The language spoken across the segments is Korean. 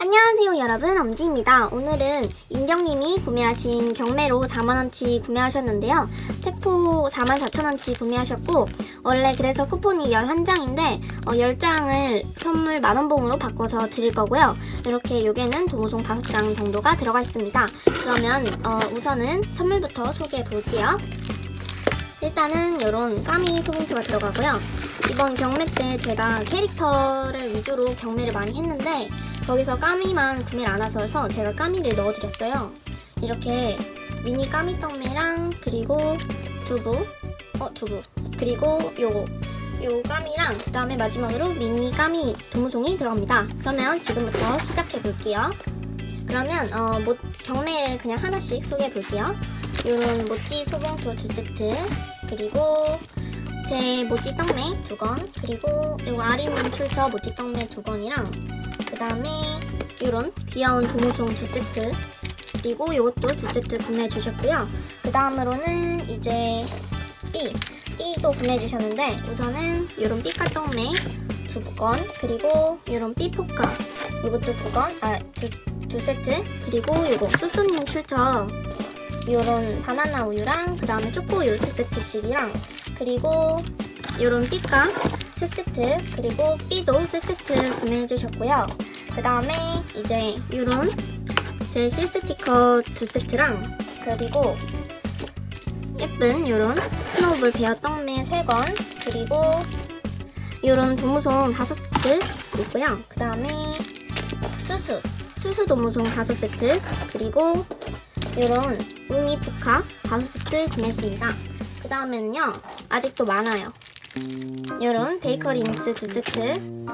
안녕하세요 여러분 엄지입니다. 오늘은 인경님이 구매하신 경매로 4만원치 구매하셨는데요. 택포 44,000원치 구매하셨고 원래 그래서 쿠폰이 11장인데 어, 10장을 선물 만원봉으로 바꿔서 드릴 거고요. 이렇게 요게는 도무송 5장 정도가 들어가 있습니다. 그러면 어, 우선은 선물부터 소개해 볼게요. 일단은 이런 까미 소봉투가 들어가고요. 이번 경매 때 제가 캐릭터를 위주로 경매를 많이 했는데 거기서 까미만 구매를 안 하셔서 제가 까미를 넣어드렸어요. 이렇게 미니 까미 떡매랑 그리고 두부, 어 두부, 그리고 요거 요 까미랑 그 다음에 마지막으로 미니 까미 도무송이 들어갑니다. 그러면 지금부터 시작해 볼게요. 그러면 어, 뭐, 경매를 그냥 하나씩 소개해 볼게요. 요런 모찌 소봉투 두 세트 그리고 제 모찌 떡매 두 건, 그리고 요거 아리님 출처 모찌 떡매 두 건이랑 그 다음에 요런 귀여운 도무송 두 세트 그리고 요것도 두 세트 구매해 주셨고요. 그 다음으로는 이제 B B도 구매해 주셨는데 우선은 요런 삐까 떡매 두 건, 그리고 요런 B 포카 요것도 두 건, 아두 두 세트 그리고 요거 쏘쏘님 출처 요런 바나나 우유랑 그 다음에 초코 우유 두 세트씩이랑 그리고 요런 삐까 세 세트 그리고 삐도 세 세트 구매해 주셨고요 그 다음에 이제 요런 제 실 스티커 두 세트랑 그리고 예쁜 요런 스노우볼 베어 세건 그리고 요런 도무송 다섯 세트 있고요 그 다음에 수수 수수 도무송 다섯 세트 그리고 이런 웅이 포카 다섯 세트 구매했습니다. 그 다음에는요 아직도 많아요. 이런 베이커리 인스 두 세트.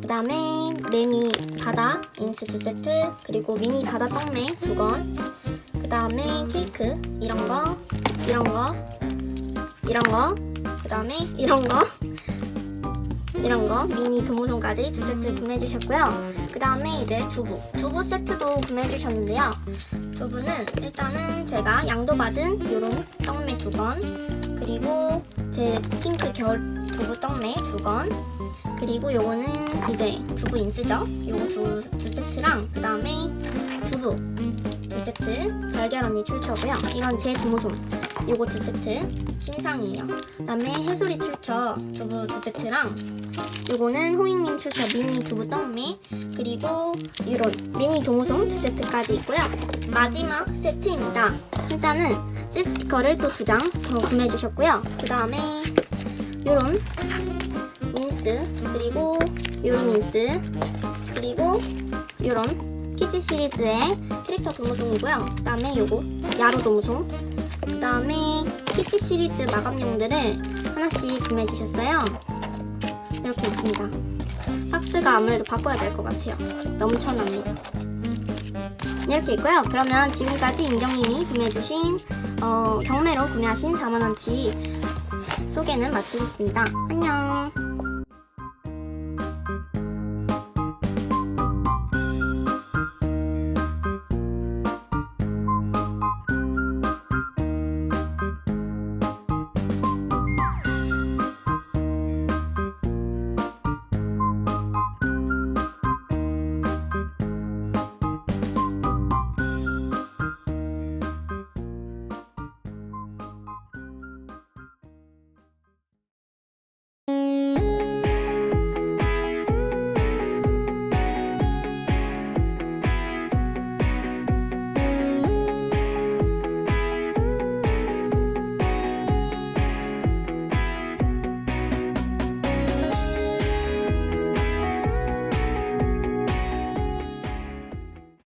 그 다음에 매미 바다 인스 두 세트 그리고 미니 바다 떡매 두건그 다음에 케이크 이런 거 이런 거 이런 거그 다음에 이런 거 이런 거. 미니 도무송까지 두 세트 구매해 주셨고요. 그 다음에 이제 두부 두부 세트도 구매해 주셨는데요. 두부는 일단은 제가 양도 받은 요런 떡매 두 건, 그리고 제 핑크 겨울 두부 떡매 두 건, 그리고 요거는 이제 두부 인스죠. 요거 두, 두 세트랑 그 다음에 두부 두 세트 달걀 언니 출처고요. 이건 제 두무송 요거 두 세트 신상이에요. 그다음에 해소리 출처 두부 두 세트랑 요거는 호잉님 출처 미니 두부 떡매 그리고 이런 미니 동호송 두 세트까지 있고요. 마지막 세트입니다. 일단은 실 스티커를 또 두 장 더 구매해 주셨고요. 그 다음에 요런 인스 그리고 요런 인스 그리고 요런 키즈 시리즈의 캐릭터 도무송이고요. 그 다음에 요거 야로 도무송 그 다음에 키즈 시리즈 마감용들을 하나씩 구매해 주셨어요. 이렇게 있습니다. 박스가 아무래도 바꿔야 될 것 같아요. 넘쳐납니다. 이렇게 있고요. 그러면 지금까지 인정님이 구매해주신 어, 경매로 구매하신 4만원치 소개는 마치겠습니다. 안녕.